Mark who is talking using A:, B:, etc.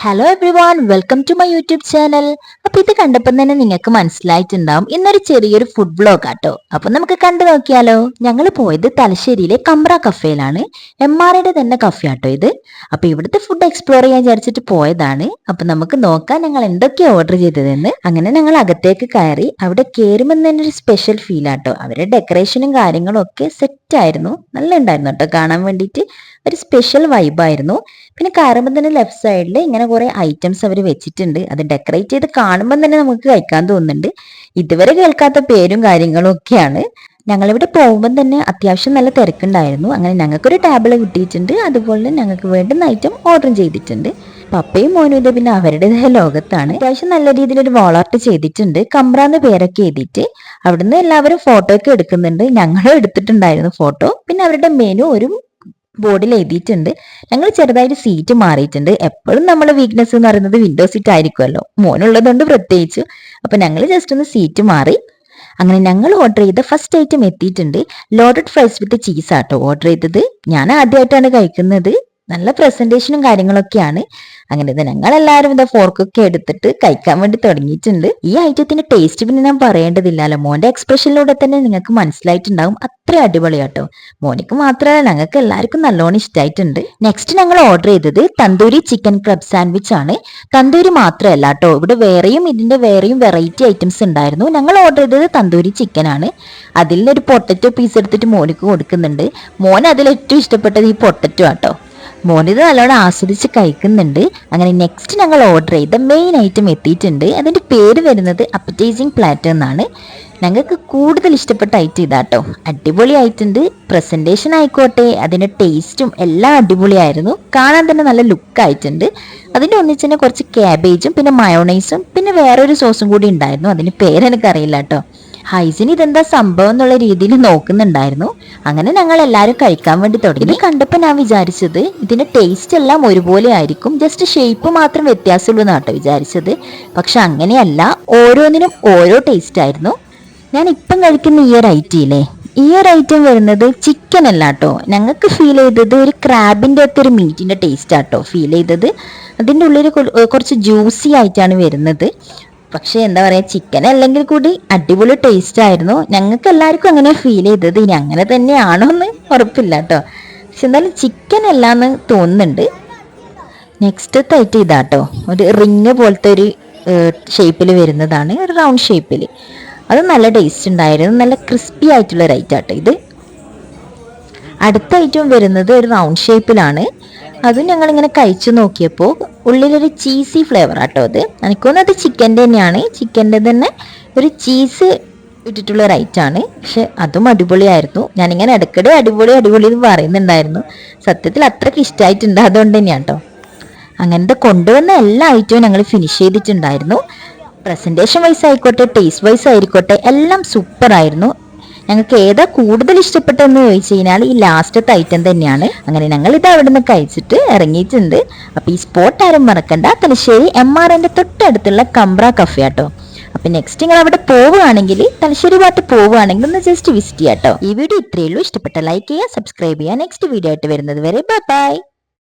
A: Hello everyone welcome to my YouTube channel അപ്പൊ ഇത് കണ്ടപ്പോൾ തന്നെ നിങ്ങൾക്ക് മനസ്സിലായിട്ടുണ്ടാവും. ഇന്നൊരു ചെറിയൊരു ഫുഡ് ബ്ലോഗ് ആട്ടോ. അപ്പൊ നമുക്ക് കണ്ടു നോക്കിയാലോ. ഞങ്ങൾ പോയത് തലശ്ശേരിയിലെ കമ്പ്ര കഫേയിലാണ്. എം ആർഐയുടെ തന്നെ കഫേ ആട്ടോ ഇത്. അപ്പൊ ഇവിടുത്തെ ഫുഡ് എക്സ്പ്ലോർ ചെയ്യാൻ വിചാരിച്ചിട്ട് പോയതാണ്. അപ്പൊ നമുക്ക് നോക്കാം ഞങ്ങൾ എന്തൊക്കെയാ ഓർഡർ ചെയ്തതെന്ന്. അങ്ങനെ ഞങ്ങൾ അകത്തേക്ക് കയറി അവിടെ കയറുമ്പോൾ തന്നെ ഒരു സ്പെഷ്യൽ ഫീൽ ആട്ടോ. അവരുടെ ഡെക്കറേഷനും കാര്യങ്ങളും ഒക്കെ ആയിരുന്നു നല്ല ഉണ്ടായിരുന്നു കേട്ടോ. കാണാൻ വേണ്ടിയിട്ട് ഒരു സ്പെഷ്യൽ വൈബായിരുന്നു പിന്നെ കയറുമ്പോൾ തന്നെ ലെഫ്റ്റ് സൈഡിൽ ഇങ്ങനെ കുറേ ഐറ്റംസ് അവർ വെച്ചിട്ടുണ്ട്. അത് ഡെക്കറേറ്റ് ചെയ്ത് കാണുമ്പോൾ തന്നെ നമുക്ക് കഴിക്കാൻ തോന്നുന്നുണ്ട്. ഇതുവരെ കേൾക്കാത്ത പേരും കാര്യങ്ങളും ഒക്കെയാണ്. ഞങ്ങളിവിടെ പോകുമ്പോൾ തന്നെ അത്യാവശ്യം നല്ല തിരക്കുണ്ടായിരുന്നു. അങ്ങനെ ഞങ്ങൾക്കൊരു ടേബിൾ കിട്ടിയിട്ടുണ്ട്. അതുപോലെ ഞങ്ങൾക്ക് വേണ്ടുന്ന ഐറ്റം ഓർഡർ ചെയ്തിട്ടുണ്ട്. പപ്പയും മോനും ഇത് പിന്നെ അവരുടേതായ ലോകത്താണ്. അത്യാവശ്യം നല്ല രീതിയിൽ ഒരു വോളാർട്ട് ചെയ്തിട്ടുണ്ട് കമ്പ്രാന്ന് പേരൊക്കെ എഴുതിയിട്ട് അവിടുന്ന് എല്ലാവരും ഫോട്ടോ ഒക്കെ എടുക്കുന്നുണ്ട്. ഞങ്ങളും എടുത്തിട്ടുണ്ടായിരുന്നു ഫോട്ടോ പിന്നെ അവരുടെ മെനു ഒരു ബോർഡിൽ എഴുതിയിട്ടുണ്ട്. ഞങ്ങൾ ചെറുതായിട്ട് സീറ്റ് മാറിയിട്ടുണ്ട്. എപ്പോഴും നമ്മളെ വീക്ക്നെസ് എന്ന് പറയുന്നത് വിൻഡോ സീറ്റ് ആയിരിക്കുമല്ലോ. മോനുള്ളതുകൊണ്ട് പ്രത്യേകിച്ചു. അപ്പൊ ഞങ്ങൾ ജസ്റ്റ് ഒന്ന് സീറ്റ് മാറി. അങ്ങനെ ഞങ്ങൾ ഓർഡർ ചെയ്ത ഫസ്റ്റ് ഐറ്റം എത്തിയിട്ടുണ്ട്. ലോഡഡ് ഫ്രൈസ് വിത്ത് ചീസ് ആട്ടോ ഓർഡർ ചെയ്തത്. ഞാൻ ആദ്യമായിട്ടാണ് കഴിക്കുന്നത്. നല്ല പ്രസന്റേഷനും കാര്യങ്ങളൊക്കെയാണ്. അങ്ങനെ ഇത് ഞങ്ങൾ എല്ലാവരും ഇതാ ഫോർക്കൊക്കെ എടുത്തിട്ട് കഴിക്കാൻ വേണ്ടി തുടങ്ങിയിട്ടുണ്ട്. ഈ ഐറ്റത്തിന്റെ ടേസ്റ്റ് പിന്നെ ഞാൻ പറയേണ്ടതില്ലല്ലോ. മോന്റെ എക്സ്പ്രഷനിലൂടെ തന്നെ നിങ്ങൾക്ക് മനസ്സിലായിട്ടുണ്ടാവും. അത്ര അടിപൊളിയാട്ടോ മോനിക്ക് മാത്രമല്ല ഞങ്ങൾക്ക് എല്ലാവർക്കും നല്ലോണം ഇഷ്ടമായിട്ടുണ്ട് നെക്സ്റ്റ് ഞങ്ങൾ ഓർഡർ ചെയ്തത് തന്തൂരി ചിക്കൻ ക്രബ് സാൻഡ്വിച്ച് ആണ്. തന്തൂരി മാത്രമല്ല കേട്ടോ ഇവിടെ വേറെയും ഇതിന്റെ വേറെയും വെറൈറ്റി ഐറ്റംസ് ഉണ്ടായിരുന്നു. ഞങ്ങൾ ഓർഡർ ചെയ്തത് തന്തൂരി ചിക്കൻ ആണ്. അതിൽ ഒരു പൊട്ടറ്റോ പീസ് എടുത്തിട്ട് മോനിക്ക് കൊടുക്കുന്നുണ്ട്. മോൻ അതിൽ ഏറ്റവും ഇഷ്ടപ്പെട്ടത് ഈ പൊട്ടറ്റോ ആട്ടോ മോനിത് നല്ലോണം ആസ്വദിച്ച് കഴിക്കുന്നുണ്ട്. അങ്ങനെ നെക്സ്റ്റ് ഞങ്ങൾ ഓർഡർ ചെയ്ത മെയിൻ ഐറ്റം എത്തിയിട്ടുണ്ട്. അതിന്റെ പേര് വരുന്നത് അപ്പറ്റൈസിങ് പ്ലാറ്റ് എന്നാണ്. ഞങ്ങൾക്ക് കൂടുതൽ ഇഷ്ടപ്പെട്ട ഐറ്റം ഇതാട്ടോ അടിപൊളി ആയിട്ടുണ്ട് പ്രസന്റേഷൻ ആയിക്കോട്ടെ അതിന്റെ ടേസ്റ്റും എല്ലാം അടിപൊളിയായിരുന്നു. കാണാൻ തന്നെ നല്ല ലുക്ക് ആയിട്ടുണ്ട്. അതിന്റെ ഒന്നിച്ച് തന്നെ കുറച്ച് ക്യാബേജും പിന്നെ മയോണൈസും പിന്നെ വേറൊരു സോസും കൂടി ഉണ്ടായിരുന്നു. അതിന് പേരെനിക്കറിയില്ല കേട്ടോ ഹൈസിന് ഇതെന്താ സംഭവം എന്നുള്ള രീതിയിൽ നോക്കുന്നുണ്ടായിരുന്നു. അങ്ങനെ ഞങ്ങൾ എല്ലാവരും കഴിക്കാൻ വേണ്ടി തുടങ്ങി. ഇത് കണ്ടപ്പോൾ ഞാൻ വിചാരിച്ചത് ഇതിന്റെ ടേസ്റ്റ് എല്ലാം ഒരുപോലെ ആയിരിക്കും. ജസ്റ്റ് ഷേപ്പ് മാത്രം വ്യത്യാസമുള്ളൂ എന്നാട്ടോ വിചാരിച്ചത്. പക്ഷെ അങ്ങനെയല്ല ഓരോന്നിനും ഓരോ ടേസ്റ്റ് ആയിരുന്നു. ഞാൻ ഇപ്പം കഴിക്കുന്ന ഈ ഒരു ഐറ്റിയിലെ ഈ ഒരു ഐറ്റം വരുന്നത് ചിക്കൻ അല്ല കേട്ടോ. ഞങ്ങൾക്ക് ഫീൽ ചെയ്തത് ഒരു ക്രാബിന്റെ ഒക്കെ ഒരു മീറ്റിന്റെ ടേസ്റ്റ് ആട്ടോ ഫീൽ ചെയ്തത്. അതിന്റെ ഉള്ളിൽ കുറച്ച് ജ്യൂസി ആയിട്ടാണ് വരുന്നത്. പക്ഷെ എന്താ പറയാ ചിക്കൻ അല്ലെങ്കിൽ കൂടി അടിപൊളി ടേസ്റ്റ് ആയിരുന്നു. ഞങ്ങൾക്ക് എല്ലാവർക്കും അങ്ങനെ ഫീൽ ചെയ്തത് ഇനി അങ്ങനെ തന്നെയാണോ എന്ന് ഉറപ്പില്ല കേട്ടോ. പക്ഷെ എന്തായാലും ചിക്കൻ അല്ലാന്ന് തോന്നുന്നുണ്ട്. നെക്സ്റ്റ് ഐറ്റം ഇതാട്ടോ ഒരു റിങ് പോലത്തെ ഒരു ഷേപ്പിൽ വരുന്നതാണ്. ഒരു റൗണ്ട് ഷേപ്പിൽ അത് നല്ല ടേസ്റ്റ് ഉണ്ടായിരുന്നു. നല്ല ക്രിസ്പി ആയിട്ടുള്ള ഒരു ഐറ്റം ആട്ടോ ഇത്. അടുത്ത ഐറ്റം വരുന്നത് ഒരു റൗണ്ട് ഷേപ്പിലാണ് അതും ഞങ്ങൾ ഇങ്ങനെ കഴിച്ചു നോക്കിയപ്പോൾ ഉള്ളിലൊരു ചീസി ഫ്ലേവർ ആട്ടോ അത്. എനിക്കൊന്നും അത് ചിക്കന്റെ തന്നെയാണ്. ചിക്കന്റെ തന്നെ ഒരു ചീസ് ഇട്ടിട്ടുള്ള റൈറ്റാണ് പക്ഷെ അതും അടിപൊളിയായിരുന്നു. ഞാനിങ്ങനെ ഇടയ്ക്കിടെ അടിപൊളി അടിപൊളി എന്ന് പറയുന്നുണ്ടായിരുന്നു. സത്യത്തിൽ അത്രയ്ക്ക് ഇഷ്ടമായിട്ടുണ്ട് അതുകൊണ്ട് തന്നെയാണ് കേട്ടോ അങ്ങനത്തെ കൊണ്ടുവന്ന എല്ലാ ഐറ്റവും ഞങ്ങൾ ഫിനിഷ് ചെയ്തിട്ടുണ്ടായിരുന്നു. പ്രസന്റേഷൻ വൈസ് ആയിക്കോട്ടെ ടേസ്റ്റ് വൈസ് ആയിക്കോട്ടെ എല്ലാം സൂപ്പർ ആയിരുന്നു. ഞങ്ങൾക്ക് ഏതാ കൂടുതൽ ഇഷ്ടപ്പെട്ടതെന്ന് ചോദിച്ചു കഴിഞ്ഞാൽ ഈ ലാസ്റ്റത്തെ ഐറ്റം തന്നെയാണ്. അങ്ങനെ ഞങ്ങൾ ഇത് അവിടെ നിന്ന് കഴിച്ചിട്ട് ഇറങ്ങിയിട്ടുണ്ട്. അപ്പൊ ഈ സ്പോട്ട് ആരും മറക്കണ്ട. തലശ്ശേരി എം ആർ എന്റെ തൊട്ടടുത്തുള്ള കംബ്ര കഫേ ആട്ടോ. അപ്പൊ നെക്സ്റ്റ് നിങ്ങൾ അവിടെ പോവുകയാണെങ്കിൽ തലശ്ശേരി ഭാഗത്ത് പോവുകയാണെങ്കിൽ ഒന്ന് ജസ്റ്റ് വിസിറ്റ് ചെയ്യാട്ടോ. ഈ വീഡിയോ ഇത്രയേ ഉള്ളൂ. ഇഷ്ടപ്പെട്ട ലൈക്ക് ചെയ്യുക സബ്സ്ക്രൈബ് ചെയ്യുക. നെക്സ്റ്റ് വീഡിയോ ആയിട്ട് വരുന്നത് വരെ ബൈ